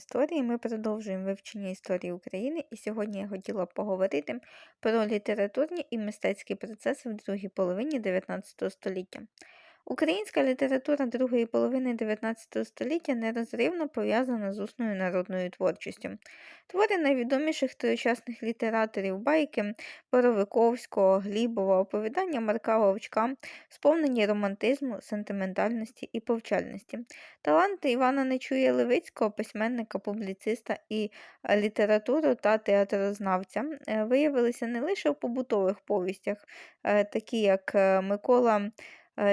історії. Ми продовжуємо вивчення історії України, і сьогодні я хотіла поговорити про літературні і мистецькі процеси в другій половині 19 століття. Українська література другої половини 19 століття нерозривно пов'язана з усною народною творчістю. Твори найвідоміших тогочасних літераторів байки Боровиковського, Глібова, оповідання Марка Вовчка, сповнені романтизму, сентиментальності і повчальності. Таланти Івана Нечуя Левицького, письменника, публіциста і літературу та театрознавця, е, виявилися не лише в побутових повістях, е, такі як е, Микола е,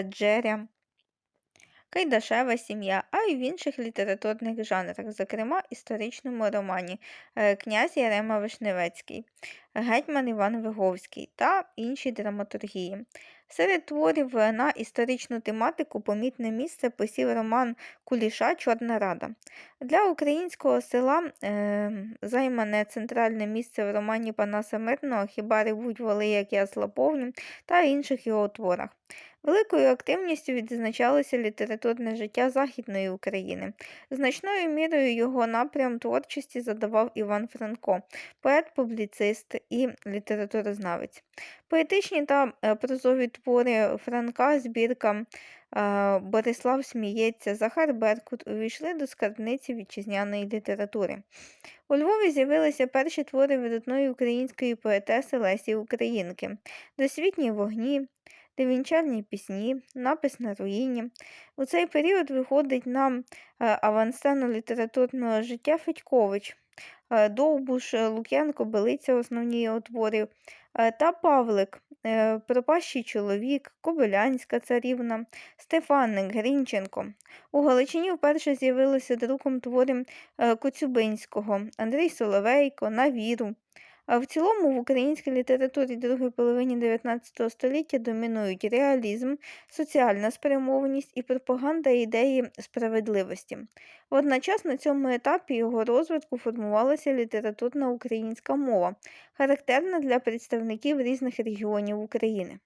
Джеря, Кайдашева сім'я, а й в інших літературних жанрах, зокрема історичному романі е, Князь Ярема Вишневецький, Гетьман Іван Виговський та інші драматургії. Серед творів на історичну тематику помітне місце посів роман Куліша Чорна Рада. Для українського села е, займане центральне місце в романі Панаса Мирного Хіба ревуть воли, як ясла повні та інших його творах. Великою активністю відзначалося літературне життя Західної України. Значною мірою його напрям творчості задавав Іван Франко, поет-публіцист і літературознавець. Поетичні та е, прозові твори Франка, збірка е, Борислав Сміється, Захар Беркут увійшли до скарбниці вітчизняної літератури. У Львові з'явилися перші твори видатної української поетеси Лесі Українки, досвітні вогні, девінчальні пісні, напис на руїні. У цей період виходить на е, авансцену літературного життя Федькович, е, Довбуш, е, Лук'янко, Белиця, основні його твори, та Павлик, Пропащий чоловік, Кобилянська царівна, Стефаник, Грінченко. У Галичині вперше з'явилися друком твори Коцюбинського, Андрій Соловейко, На віру. А в цілому в українській літературі другої половині 19 століття домінують реалізм, соціальна спрямованість і пропаганда ідеї справедливості. Водночас на цьому етапі його розвитку формувалася літературна українська мова, характерна для представників різних регіонів України.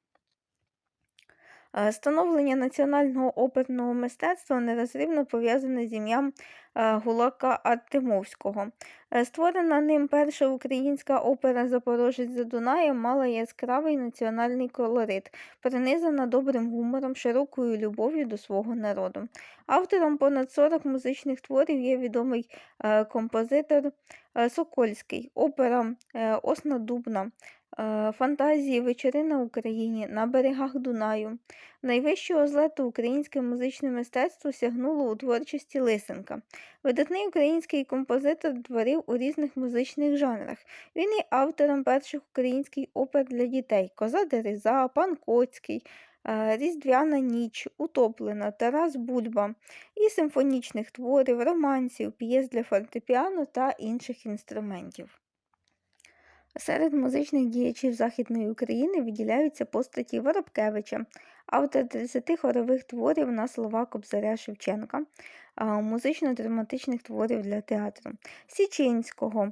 Е, становлення національного оперного мистецтва нерозривно пов'язане з ім'ям е, Гулака Артемовського. Е, створена ним перша українська опера Запорожець за Дунаєм мала яскравий національний колорит, пронизана добрим гумором, широкою любов'ю до свого народу. Автором понад 40 музичних творів є відомий композитор Сокольський, опера Осна Дубна. Е, фантазії вечори на Україні на берегах Дунаю. Найвищого злету українське музичне мистецтво сягнуло у творчості Лисенка. Видатний український композитор творив у різних музичних жанрах. Він є автором перших українських опер для дітей Коза Дереза, Пан Коцький. Е, Різдвяна ніч, Утоплена, Тарас Бульба і симфонічних творів, романсів, п'єс для фортепіано та інших інструментів. Серед музичних діячів Західної України виділяються постаті Воробкевича, автор 30 хорових творів на слова Кобзаря Шевченка, музично-драматичних творів для театру, Січинського,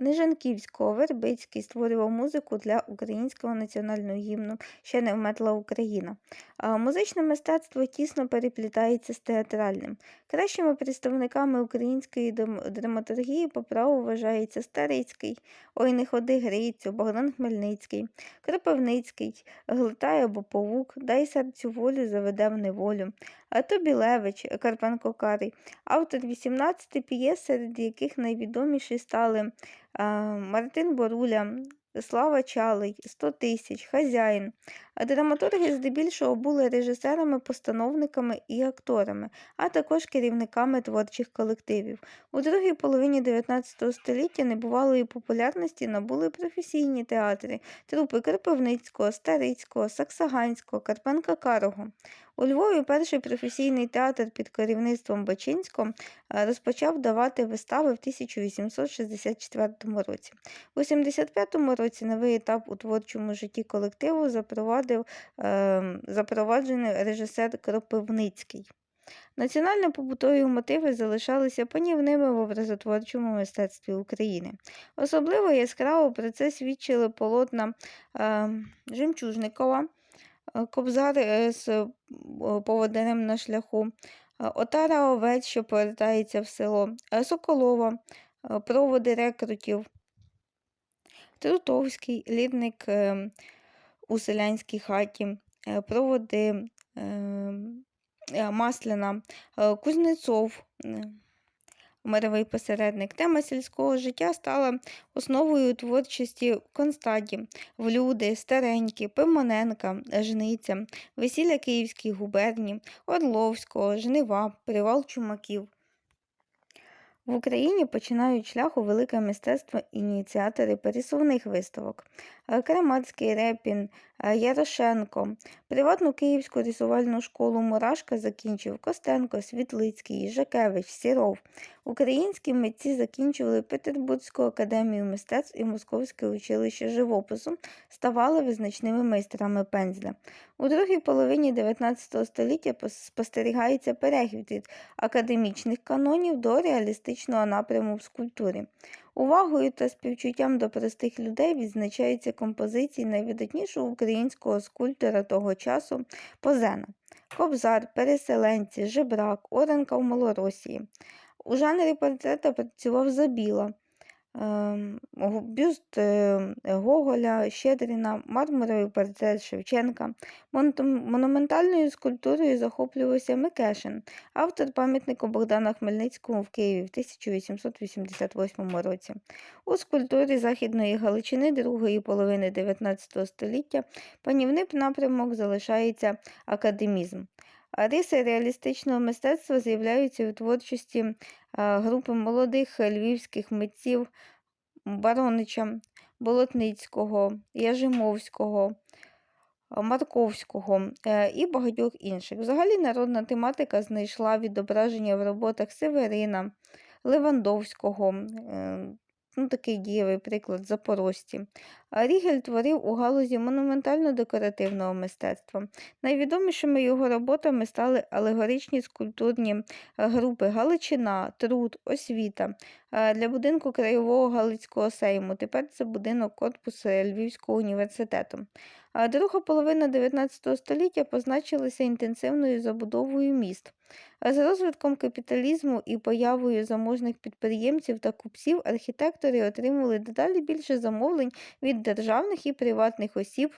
Нижанківського, Вербицький створював музику для українського національного гімну Ще не вметла Україна. Музичне мистецтво тісно переплітається з театральним. Кращими представниками української драматургії по праву вважається Старицький, Ой не ходи Грицю, Богдан Хмельницький, Кропивницький, Глитай або Павук, Дай серцю волю, заведе в неволю, а то Білевич, Карпенко Карий, автор 18 п'єс, серед яких найвідоміші стали Мартин Боруля, Слава Чалий, 100 тисяч, хазяїн. Драматурги здебільшого були режисерами, постановниками і акторами, а також керівниками творчих колективів. У другій половині 19 століття небувалої популярності набули професійні театри трупи Кропивницького, Старицького, Саксаганського, Карпенка Карого. У Львові перший професійний театр під керівництвом Бачинського е, розпочав давати вистави в 1864 році. У 1985 році новий етап у творчому житті колективу запровадив е, запроваджений режисер Кропивницький. Національно-побутові мотиви залишалися панівними в образотворчому мистецтві України. Особливо яскраво про це свідчили полотна е, Жемчужникова, Кобзар з поводирем на шляху, Отара овець, що повертається в село, е, Соколова, е, проводи рекрутів, Трутовський, лірник е, у селянській хаті, е, проводи е, Масляна, е, Кузнецов. Мировий посередник. Тема сільського життя стала основою творчості Констаді, в Люди, Старенькі, Пимоненка, Жниця, Весілля Київській губернії, Орловського, Жнива, Привал Чумаків. В Україні починають шлях у велике мистецтво ініціатори пересувних виставок. Кремацький, Репін, Ярошенко. Приватну київську рисувальну школу Мурашка закінчив Костенко, Світлицький, Жакевич, Сіров. Українські митці закінчували Петербурзьку академію мистецтв і Московське училище живопису, ставали визначними майстрами пензля. У другій половині 19 століття спостерігається перехід від академічних канонів до реалістичного напряму в скульптурі. Увагою та співчуттям до простих людей відзначаються композиції найвидатнішого українського скульптора того часу Позена. Кобзар, переселенці, жебрак, Оренка в Малоросії. У жанрі портрета працював Забіла, бюст е, Гоголя, Щедріна, мармуровий портрет Шевченка. Монументальною скульптурою захоплювався Микешин, автор пам'ятника Богдана Хмельницькому в Києві в 1888 році. У скульптурі Західної Галичини другої половини 19 століття панівний напрямок залишається академізм. Риси реалістичного мистецтва з'являються у творчості групи молодих львівських митців Баронича, Болотницького, Яжимовського, Марковського е, і багатьох інших. Взагалі народна тематика знайшла відображення в роботах Северина, Левандовського, е, ну, такий дієвий приклад Запорожці. Рігель творив у галузі монументально-декоративного мистецтва. Найвідомішими його роботами стали алегоричні скульптурні е, групи Галичина, Труд, Освіта. Е, Для будинку краєвого Галицького сейму. Тепер це будинок корпусу Львівського університету. Друга половина 19 століття позначилася інтенсивною забудовою міст. З розвитком капіталізму і появою заможних підприємців та купців архітектори отримали дедалі більше замовлень від державних і приватних осіб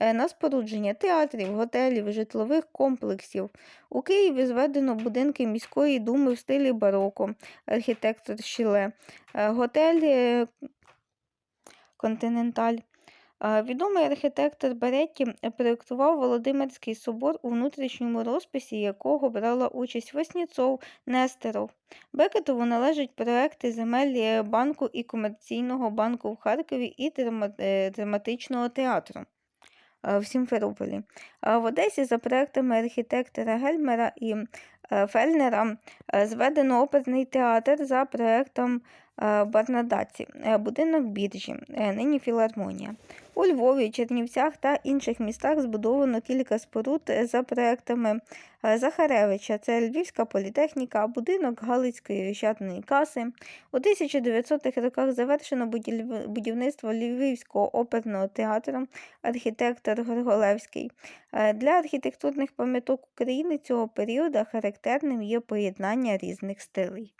е, на спорудження театрів, готелів, житлових комплексів. У Києві зведено будинки міської думи в стилі бароко, архітектор Шіле, е, готель е, Континенталь. Е, Відомий архітектор Беретті проєктував Володимирський собор, у внутрішньому розписі якого брала участь Васнєцов, Нестеров. Бекетову належать проекти земель е, банку і комерційного банку в Харкові і е, драматичного театру е, в Сімферополі. В Одесі за проектами архітектора Гельмера і е, Фельнера е, зведено оперний театр за проектом е, Барнадаці, е, будинок біржі, е, нині філармонія. У Львові, Чернівцях та інших містах збудовано кілька споруд е, за проектами е, Захаревича. Це Львівська політехніка, будинок Галицької ощадної каси. У 1900-х роках завершено будівництво Львівського оперного театру, архітектор Горголевський. Е, Для архітектурних пам'яток України цього періоду характерним є поєднання різних стилей.